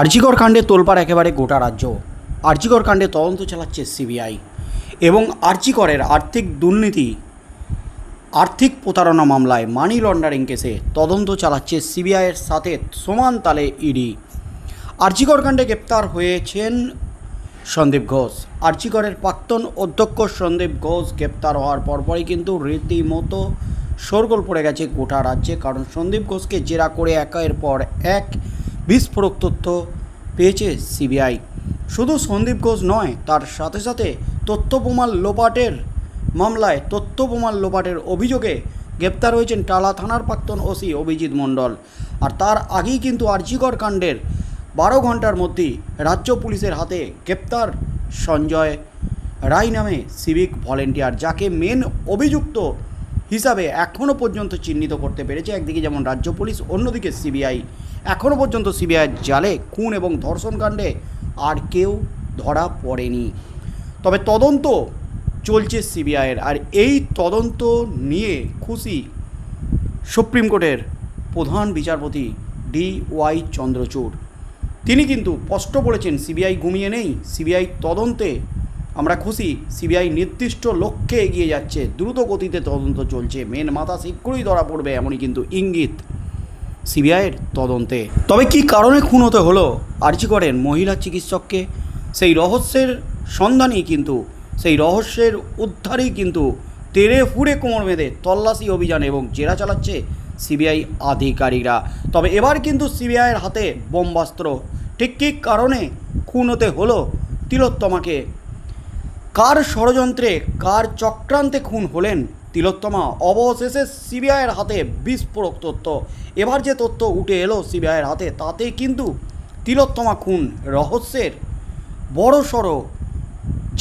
আর্জিকর কাণ্ডে তোলপাড় একেবারে গোটা রাজ্য। আর্জিকর কাণ্ডে তদন্ত চালাচ্ছে সিবিআই এবং আর্জিকরের আর্থিক দুর্নীতি, আর্থিক প্রতারণা মামলায় মানি লন্ডারিং কেসে তদন্ত চালাচ্ছে সিবিআইয়ের সাথে সমান তালে ইডি। আর্জিকর কাণ্ডে গ্রেপ্তার হয়েছেন সন্দীপ ঘোষ। আর্জিকরের প্রাক্তন অধ্যক্ষ সন্দীপ ঘোষ গ্রেপ্তার হওয়ার পরপরই কিন্তু রীতিমতো শোরগোল পড়ে গেছে গোটা রাজ্যে, কারণ সন্দীপ ঘোষকে জেরা করে একের পর এক বিস্ফোরক তথ্য পেয়েছে সিবিআই। শুধু সন্দীপ ঘোষ নয়, তার সাথে সাথে তথ্য প্রমাণ লোপাটের মামলায় তথ্য লোপাটের অভিযোগে গ্রেপ্তার হয়েছেন টালা থানার প্রাক্তন ওসি অভিজিৎ মণ্ডল। আর তার আগেই কিন্তু আর্জিকর কাণ্ডের বারো ঘণ্টার মধ্যেই রাজ্য পুলিশের হাতে গ্রেপ্তার সঞ্জয় রায় নামে সিভিক ভলেন্টিয়ার, যাকে মেন অভিযুক্ত হিসাবে এখনও পর্যন্ত চিহ্নিত করতে পেরেছে। একদিকে যেমন রাজ্য পুলিশ, অন্যদিকে সিবিআই। এখনও পর্যন্ত সিবিআইয়ের জালে খুন এবং ধর্ষণকাণ্ডে আর কেউ ধরা পড়েনি। তবে তদন্ত চলছে সিবিআইয়ের আর এই তদন্ত নিয়ে খুশি সুপ্রিম কোর্টের প্রধান বিচারপতি ডি ওয়াই চন্দ্রচূড়। তিনি কিন্তু স্পষ্ট বলেছেন, সিবিআই ঘুমিয়ে নেই, সিবিআই তদন্তে আমরা খুশি, সিবিআই নির্দিষ্ট লক্ষ্যে এগিয়ে যাচ্ছে, দ্রুত গতিতে তদন্ত চলছে, মেন মাথা শীঘ্রই ধরা পড়বে, এমনই কিন্তু ইঙ্গিত। সিবিআইয়ের তদন্তে। তবে কি কারণে খুন হতে হলো? আর্জি করেন মহিলা চিকিৎসককে। সেই রহস্যের সন্ধানই কিন্তু, সেই রহস্যের উদ্ধারেই কিন্তু তেড়ে ফুড়ে কোমর বেঁধে তল্লাশি অভিযান এবং জেরা চালাচ্ছে সিবিআই আধিকারিকরা। তবে এবার কিন্তু সিবিআইয়ের হাতে বোমবাস্ত্র। ঠিক কী কারণে খুন হতে হলো তিলোত্তমাকে? কার ষড়যন্ত্রে, কার চক্রান্তে খুন হলেন তিলোত্তমা অবশেষে সিবিআইয়ের হাতে বিস্ফোরক তথ্য। এবার যে তথ্য উঠে এলো সিবিআইয়ের হাতে তাতে কিন্তু তিলোত্তমা খুন। রহস্যের বড় সড়ো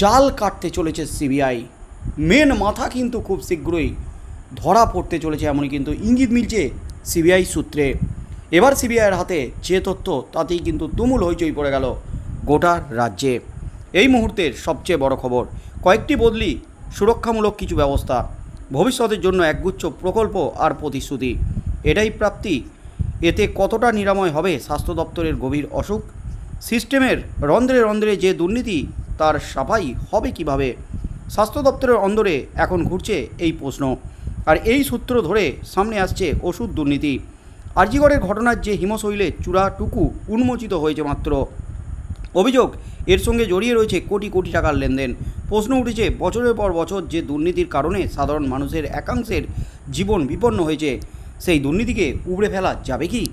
জাল কাটতে চলেছে সিবিআই। মেন মাথা কিন্তু খুব শীঘ্রই ধরা পড়তে চলেছে, এমনই কিন্তু ইঙ্গিত মিলছে সিবিআই সূত্রে। এবার সিবিআইয়ের হাতে যে তথ্য, তাতেই কিন্তু তুমুল হইচই পড়ে গেল গোটা রাজ্যে। এই মুহূর্তের সবচেয়ে বড় খবর, কয়েকটি বদলি সুরক্ষামূলক কিছু ব্যবস্থা। ভবিষ্যতের জন্য একগুচ্ছ প্রকল্প আর প্রতিশ্রুতি। এটাই প্রাপ্তি। এতে কতটা নিরাময় হবে স্বাস্থ্য দপ্তরের গভীর অসুখ? সিস্টেমের রন্ধ্রে রন্ধ্রে যে দুর্নীতি, তার সাফাই হবে কীভাবে? স্বাস্থ্য দপ্তরের অন্দরে এখন ঘুরছে এই প্রশ্ন। আর এই সূত্র ধরে সামনে আসছে ওষুধ দুর্নীতি। আরজিগড়ের ঘটনার যে হিমশৈলে চূড়াটুকু উন্মোচিত হয়েছে মাত্র। অভিযোগ, এর সঙ্গে জড়িয়ে রয়েছে কোটি কোটি টাকার লেনদেন। প্রশ্ন উঠেছে, বছরের পর বছর যে দুর্নীতির কারণে সাধারণ মানুষের একাংশের জীবন বিপন্ন হয়েছে, সেই দুর্নীতিকে উবড়ে ফেলা যাবে কি?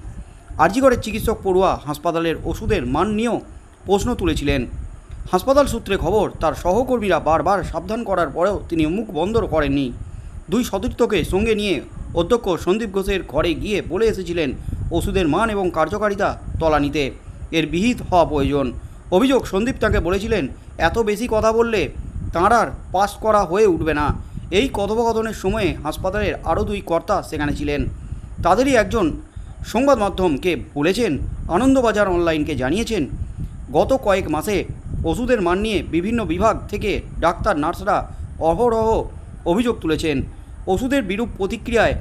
আরজিগড়ের চিকিৎসক পড়ুয়া হাসপাতালের ওষুধের মান নিয়েও প্রশ্ন তুলেছিলেন। হাসপাতাল সূত্রে খবর, তার সহকর্মীরা বারবার সাবধান করার পরেও তিনি মুখ বন্ধ করেননি। দুই সতীর্থকে সঙ্গে নিয়ে অধ্যক্ষ সন্দীপ ঘোষের ঘরে গিয়ে বলে এসেছিলেন ওষুধের মান এবং কার্যকারিতা তলানিতে। এর বিহিত হওয়া প্রয়োজন। অভিযোগ সন্দীপ তাকে বলেছিলেন, এত বেশি কথা বললে তাঁর আর পাস করা হয়ে উঠবে না। এই কথোপকথনের সময়ে হাসপাতালের আরও দুই কর্তা সেখানে ছিলেন। তাদেরই একজন সংবাদ মাধ্যমকে বলেছেন, আনন্দবাজার অনলাইনকে জানিয়েছেন, গত কয়েক মাসে ওষুধের মান নিয়ে বিভিন্ন বিভাগ থেকে ডাক্তার নার্সরা অহরহ অভিযোগ তুলেছেন। ওষুধের বিরূপ প্রতিক্রিয়ায়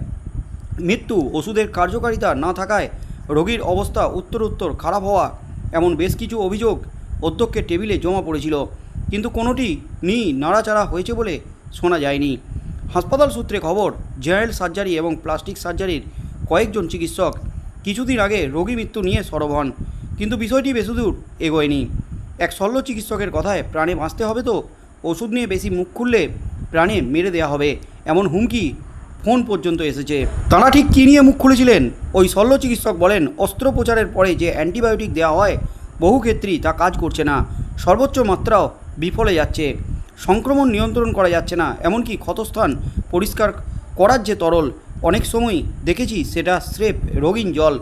মৃত্যু ওষুধের কার্যকারিতা না থাকায় রোগীর অবস্থা উত্তরোত্তর খারাপ হওয়া এমন বেশ কিছু অভিযোগ অধ্যক্ষের টেবিলে জমা পড়েছিল। কিন্তু কোনোটি নি নাড়াচাড়া হয়েছে বলে শোনা যায়নি। হাসপাতাল সূত্রে খবর, জেনারেল সার্জারি এবং প্লাস্টিক সার্জারির কয়েকজন চিকিৎসক কিছুদিন আগে রোগী মৃত্যু নিয়ে সরব হন, কিন্তু বিষয়টি বেশিদূর এগোয়নি। এক শল্য চিকিৎসকের কথায় প্রাণে বাঁচতে হবে তো, ওষুধ নিয়ে বেশি মুখ খুললে প্রাণে মেরে দেওয়া হবে, এমন হুমকি ফোন পর্যন্ত এসেছে। তারা ঠিক কী নিয়ে মুখ খুলেছিলেন? ওই শল্য চিকিৎসক বলেন, অস্ত্রোপচারের পরে যে অ্যান্টিবায়োটিক দেওয়া হয়, বহু ক্ষেত্রেই তা কাজ করছে না। সর্বোচ্চ মাত্রাও বিফলে যাচ্ছে। সংক্রমণ নিয়ন্ত্রণ করা যাচ্ছে না। এমনকি ক্ষতস্থান পরিষ্কার করার যে তরল, অনেক সময় দেখেছি সেটা স্রেফ রঙিন জল।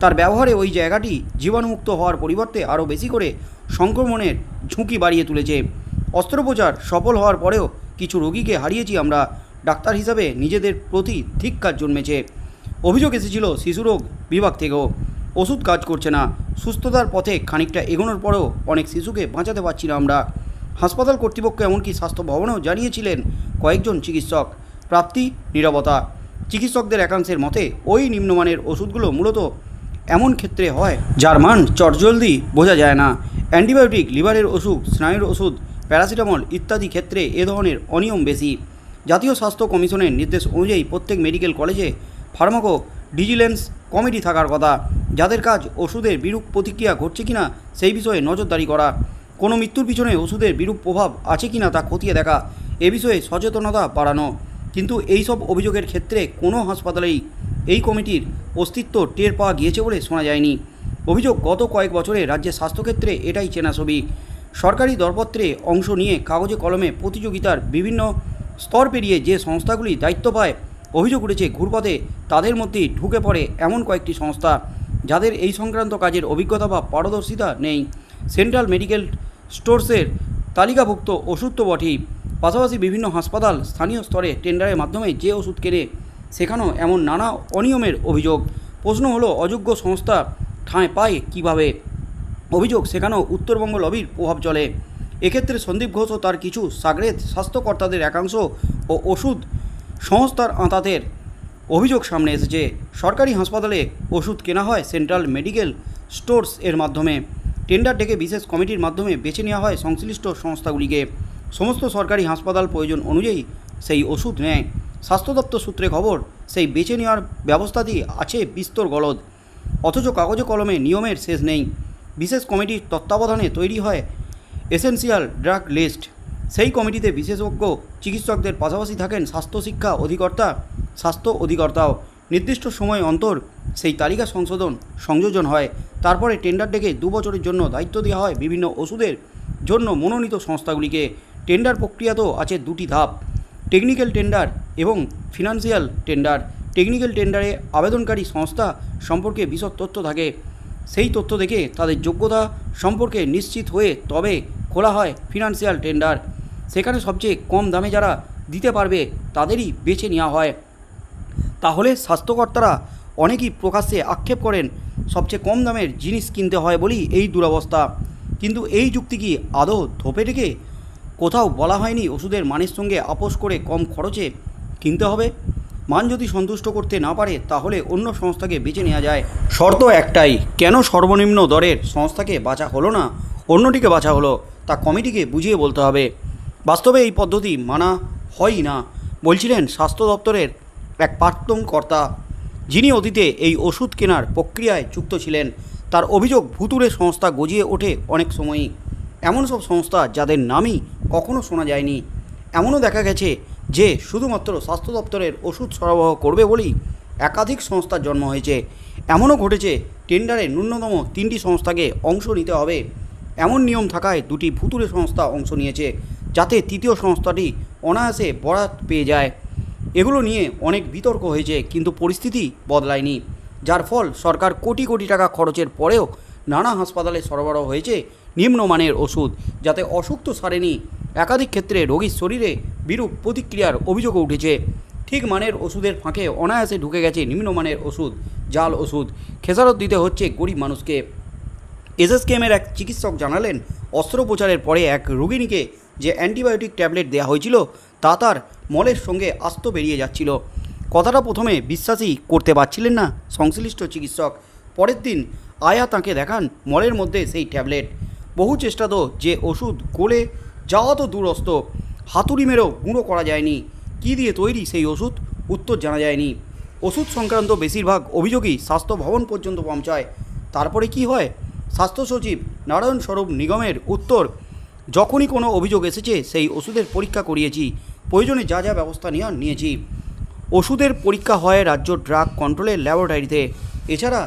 তার ব্যবহারে ওই জায়গাটি জীবাণুমুক্ত হওয়ার পরিবর্তে আরও বেশি করে সংক্রমণের ঝুঁকি বাড়িয়ে তুলেছে। অস্ত্রোপচার সফল হওয়ার পরেও কিছু রোগীকে হারিয়েছি আমরা। ডাক্তার হিসাবে নিজেদের প্রতি ধিক্কার জন্মেছে। অভিযোগ এসেছিল শিশুরোগ বিভাগ থেকেও। ওষুধ কাজ করছে না। সুস্থতার পথে খানিকটা এগোনোর পরেও অনেক শিশুকে বাঁচাতে পারছি না আমরা। হাসপাতাল কর্তৃপক্ষ এমনকি স্বাস্থ্য ভবনেও জানিয়েছিলেন কয়েকজন চিকিৎসক। প্রাপ্তি, নিরবতা। চিকিৎসকদের একাংশের মতে, ওই নিম্নমানের ওষুধগুলো মূলত এমন ক্ষেত্রে হয় যার মান চটজলদি বোঝা যায় না। অ্যান্টিবায়োটিক, লিভারের ওষুধ, স্নায়ুর ওষুধ, প্যারাসিটামল ইত্যাদি ক্ষেত্রে এ ধরনের অনিয়ম বেশি। জাতীয় স্বাস্থ্য কমিশনের নির্দেশ অনুযায়ী প্রত্যেক মেডিকেল কলেজে ফার্মাকো ডিজিলেন্স কমিটি থাকার কথা। যাদের কাজ ওষুধের বিরূপ প্রতিক্রিয়া ঘটছে কিনা সেই বিষয়ে নজরদারি করা। কোনো মৃত্যুর পিছনে ওষুধের বিরূপ প্রভাব আছে কিনা তা খতিয়ে দেখা, এ বিষয়ে সচেতনতা বাড়ানো। কিন্তু এই সব অভিযোগের ক্ষেত্রে কোনো হাসপাতালেই এই কমিটির অস্তিত্ব টের পাওয়া গিয়েছে বলে শোনা যায়নি। অভিযোগ গত কয়েক বছরে রাজ্যের স্বাস্থ্যক্ষেত্রে এটাই চেনা ছবি সরকারি দরপত্রে অংশ নিয়ে কাগজে কলমে প্রতিযোগিতার বিভিন্ন স্তর পেরিয়ে যে সংস্থাগুলি দায়িত্ব পায়, অভিযোগ উঠেছে ঘুরপথে তাদের মধ্যেই ঢুকে পড়ে এমন কয়েকটি সংস্থা, যাদের এই সংক্রান্ত কাজের অভিজ্ঞতা বা পারদর্শিতা নেই। সেন্ট্রাল মেডিকেল স্টোরসের তালিকাভুক্ত ওষুধ তো বটেই। পাশাপাশি বিভিন্ন হাসপাতাল স্থানীয় স্তরে টেন্ডারের মাধ্যমে যে ওষুধ কেনে, সেখানেও এমন নানা অনিয়মের অভিযোগ। প্রশ্ন হলো, অযোগ্য সংস্থা ঠাঁই পায় কীভাবে? অভিযোগ, সেখানেও উত্তরবঙ্গ লবির প্রভাব চলে। এক্ষেত্রে সন্দীপ ঘোষ ও তার কিছু সাগরেদ স্বাস্থ্যকর্তাদের একাংশ ও ওষুধ সংস্থার আঁতাতের অভিযোগ সামনে এসেছে। সরকারি হাসপাতালে ওষুধ কেনা হয় সেন্ট্রাল মেডিকেল স্টোরস এর মাধ্যমে। টেন্ডার ডেকে বিশেষ কমিটির মাধ্যমে বেছে নেওয়া হয় সংশ্লিষ্ট সংস্থাগুলিকে। সমস্ত সরকারি হাসপাতাল প্রয়োজন অনুযায়ী সেই ওষুধ নেয়। স্বাস্থ্য দপ্তর সূত্রে খবর, সেই বেছে নেওয়ার ব্যবস্থাটি আছে বিস্তর গলদ। অথচ কাগজে কলমে নিয়মের শেষ নেই। বিশেষ কমিটির তত্ত্বাবধানে তৈরি হয় এসেনশিয়াল ড্রাগ লিস্ট। সেই কমিটিতে বিশেষজ্ঞ চিকিৎসকদের পাশাপাশি থাকেন স্বাস্থ্য শিক্ষা অধিকর্তা, স্বাস্থ্য অধিকর্তাও। নির্দিষ্ট সময় অন্তর সেই তালিকা সংশোধন, সংযোজন হয়। তারপরে টেন্ডার ডেকে দু বছরের জন্য দায়িত্ব দেওয়া হয় বিভিন্ন ওষুধের জন্য মনোনীত সংস্থাগুলিকে। টেন্ডার প্রক্রিয়াতেও আছে দুটি ধাপ, টেকনিক্যাল টেন্ডার এবং ফিনান্সিয়াল টেন্ডার। টেকনিক্যাল টেন্ডারে আবেদনকারী সংস্থা সম্পর্কে বিশদ তথ্য থাকে। সেই তথ্য দেখে তাদের যোগ্যতা সম্পর্কে নিশ্চিত হয়ে তবে খোলা হয় ফিনান্সিয়াল টেন্ডার। সেখানে সবচেয়ে কম দামে যারা দিতে পারবে তাদেরই বেছে নেওয়া হয়। তাহলে স্বাস্থ্যকর্তারা অনেকেই প্রকাশ্যে আক্ষেপ করেন সবচেয়ে কম দামের জিনিস কিনতে হয় বলেই এই দুরবস্থা। কিন্তু এই যুক্তি কি আদৌ ধোপে রেখে কোথাও বলা হয়নি ওষুধের মানের সঙ্গে আপোষ করে কম খরচে কিনতে হবে? মান যদি সন্তুষ্ট করতে না পারে, তাহলে অন্য সংস্থাকে বেছে নেওয়া যায়। শর্ত একটাই, কেন সর্বনিম্ন দরের সংস্থাকে বাঁচা হলো না? অন্যটিকে বাঁচা হলো, তা কমিটিকে বুঝিয়ে বলতে হবে। বাস্তবে এই পদ্ধতি মানা হয়ই না, বলছিলেন স্বাস্থ্য দপ্তরের এক প্রাক্তন কর্তা। যিনি অতীতে এই ওষুধ কেনার প্রক্রিয়ায় যুক্ত ছিলেন, তার অভিযোগ ভুতুরে সংস্থা গজিয়ে ওঠে অনেক সময়ই। এমন সব সংস্থা যাদের নামই কখনো শোনা যায়নি। এমনও দেখা গেছে যে শুধুমাত্র স্বাস্থ্য দপ্তরের ওষুধ সরবরাহ করবে বলেই একাধিক সংস্থার জন্ম হয়েছে। এমনও ঘটেছে, টেন্ডারে ন্যূনতম তিনটি সংস্থাকে অংশ নিতে হবে। এমন নিয়ম থাকায় দুটি ভুতুরে সংস্থা অংশ নিয়েছে, যাতে তৃতীয় সংস্থাটি অনায়াসে বরাত পেয়ে যায়। এগুলো নিয়ে অনেক বিতর্ক হয়েছে, কিন্তু পরিস্থিতি বদলায়নি। যার ফল সরকার কোটি কোটি টাকা খরচের পরেও নানা হাসপাতালে সরবরাহ হয়েছে নিম্নমানের ওষুধ, যাতে অসুখ তো সারেনি। একাধিক ক্ষেত্রে রোগীর শরীরে বিরূপ প্রতিক্রিয়ার অভিযোগও উঠেছে। ঠিক মানের ওষুধের ফাঁকে অনায়াসে ঢুকে গেছে নিম্নমানের ওষুধ, জাল ওষুধ। খেসারত দিতে হচ্ছে গরিব মানুষকে। এসএসকেএমের এক চিকিৎসক জানালেন, অস্ত্রোপচারের পরে এক রোগিণীকে যে অ্যান্টিবায়োটিক ট্যাবলেট দেওয়া হয়েছিল তা তার মলের সঙ্গে আস্ত বেরিয়ে যাচ্ছিল। কথাটা প্রথমে বিশ্বাসই করতে পারছিলেন না সংশ্লিষ্ট চিকিৎসক। পরের দিন আয়া তাকে দেখান মলের মধ্যে সেই ট্যাবলেট। বহু চেষ্টা তো যে ওষুধ গলে যাওয়া তো দূরস্থ হাতুড়ি মেরেও গুঁড়ো করা যায়নি। কী দিয়ে তৈরি সেই ওষুধ? উত্তর জানা যায়নি। ওষুধ সংক্রান্ত বেশিরভাগ অভিযোগই স্বাস্থ্য ভবন পর্যন্ত পৌঁছায়। তারপরে কি হয়? স্বাস্থ্য সচিব নারায়ণ স্বরূপ নিগমের উত্তর, যখনই কোনো অভিযোগ এসেছে, সেই ওষুধের পরীক্ষা করিয়েছি। প্রয়োজনে যা যা ব্যবস্থা নেওয়া নিয়েছি। ওষুধের পরীক্ষা হয় রাজ্য ড্রাগ কন্ট্রোলের ল্যাবরেটরিতে। এছাড়া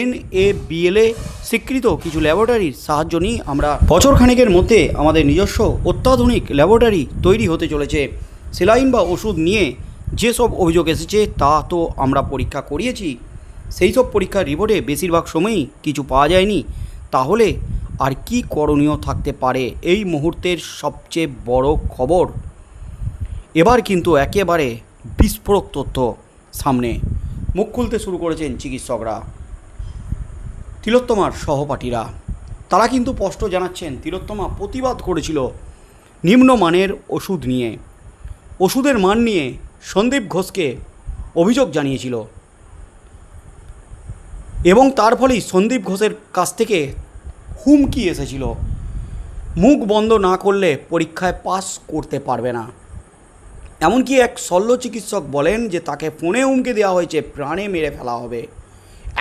এন এ বিএলএ স্বীকৃত কিছু ল্যাবরেটরির সাহায্য নিয়ে আমরা। বছর খানেকের মধ্যে আমাদের নিজস্ব অত্যাধুনিক ল্যাবরেটরি তৈরি হতে চলেছে। সেলাইন বা ওষুধ নিয়ে যেসব অভিযোগ এসেছে, তা তো আমরা পরীক্ষা করিয়েছি। সেই সব পরীক্ষার রিপোর্টে বেশিরভাগ সময়ই কিছু পাওয়া যায়নি। তাহলে আর কি করণীয় থাকতে পারে? এই মুহূর্তের সবচেয়ে বড় খবর এবার কিন্তু একেবারে বিস্ফোরক তথ্য সামনে। মুখ খুলতে শুরু করেছেন চিকিৎসকরা। তিলোত্তমার সহপাঠীরা। তারা কিন্তু স্পষ্ট জানাচ্ছেন, তিলোত্তমা প্রতিবাদ করেছিল নিম্নমানের ওষুধ নিয়ে। ওষুধের মান নিয়ে সন্দীপ ঘোষকে অভিযোগ জানিয়েছিল। এবং তার ফলেই সন্দীপ ঘোষের কাছ থেকে হুমকি এসেছিল। মুখ বন্ধ না করলে পরীক্ষায় পাস করতে পারবে না। এমনকি এক শল্য চিকিৎসক বলেন যে তাকে ফোনে উমকে দেওয়া হয়েছে, প্রাণে মেরে ফেলা হবে।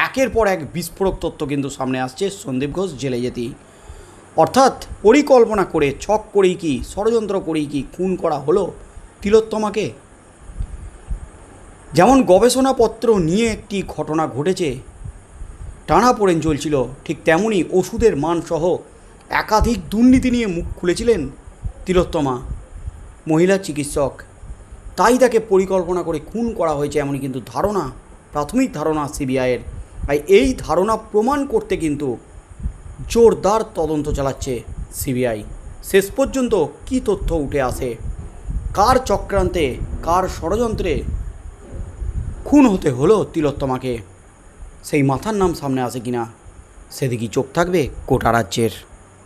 একের পর এক বিস্ফোরক তথ্য কিন্তু সামনে আসছে সন্দীপ ঘোষ জেলে যেতেই অর্থাৎ পরিকল্পনা করে, ছক করেই কি, ষড়যন্ত্র করেই কি খুন করা হলো তিলোত্তমাকে? যেমন গবেষণাপত্র নিয়ে একটি ঘটনা ঘটেছে টানাপোড়েন চলছিল, ঠিক তেমনই ওষুধের মানসহ একাধিক দুর্নীতি নিয়ে মুখ খুলেছিলেন তিলোত্তমা, মহিলা চিকিৎসক। তাই তাকে পরিকল্পনা করে খুন করা হয়েছে এমনই কিন্তু ধারণা, প্রাথমিক ধারণা সিবিআইয়ের। আর এই ধারণা প্রমাণ করতে কিন্তু জোরদার তদন্ত চালাচ্ছে সিবিআই। শেষ পর্যন্ত কী তথ্য উঠে আসে? কার চক্রান্তে, কার ষড়যন্ত্রে খুন হতে হলো তিলোত্তমাকে? সেই মাথার নাম সামনে আসে কিনা? সেদিকেই চোখ থাকবে কোটা রাজ্যের।